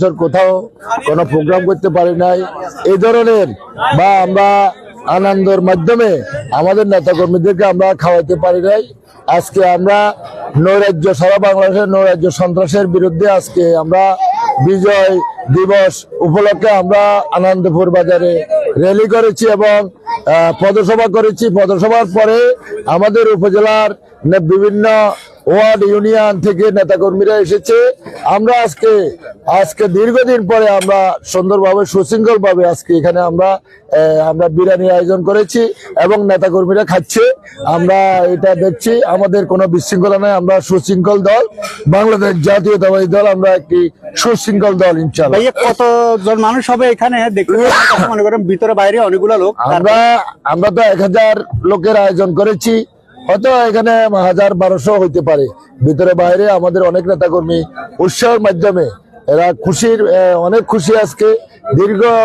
বছর কোথাও কোনো প্রোগ্রাম করতে পারি নাই। এই ধরনের বা আমরা আনন্দের মাধ্যমে আমাদের নেতাকর্মীদেরকে আমরা খাওয়াতে পারি নাই। আজকে আমরা নৈরাজ্য, সারা বাংলাদেশের নৈরাজ্য সন্ত্রাসের বিরুদ্ধে আজকে আমরা বিজয় দিবস উপলক্ষে আমরা আনন্দপুর বাজারে র্যালি করেছি এবং পদসভা করেছি। পদসভার পরে আমাদের উপজেলার বিভিন্ন ওয়ার্ড ইউনিয়ন থেকে নেতাকর্মীরা এসেছে। আমরা আজকে আজকে দীর্ঘদিন পরে আমরা সুন্দরভাবে সুশৃঙ্খল ভাবে আজকে এখানে আমরা আমরা বিরিয়ানি আয়োজন করেছি এবং নেতাকর্মীরা খাচ্ছে। আমরা এটা দেখছি আমাদের কোনো বিশৃঙ্খলা নাই আমরা সুশৃঙ্খল দল। বাংলাদেশ জাতীয়তাবাদী দল আমরা একটি সুশৃঙ্খল দল ইনশাল্লাহ ভাইয়া কতজন মানুষ হবে এখানে? মনে করেন ভিতরে বাইরে অনেকগুলো লোক। আমরা আমরা তো এক হাজার লোকের আয়োজন করেছি। হয়তো এখানে হাজার বারোশো হইতে পারে। ভিতরে বাইরে আমাদের অনেক নেতাকর্মী উৎসাহের মাধ্যমে এরা খুশির অনেক খুশি আজকে। দীর্ঘ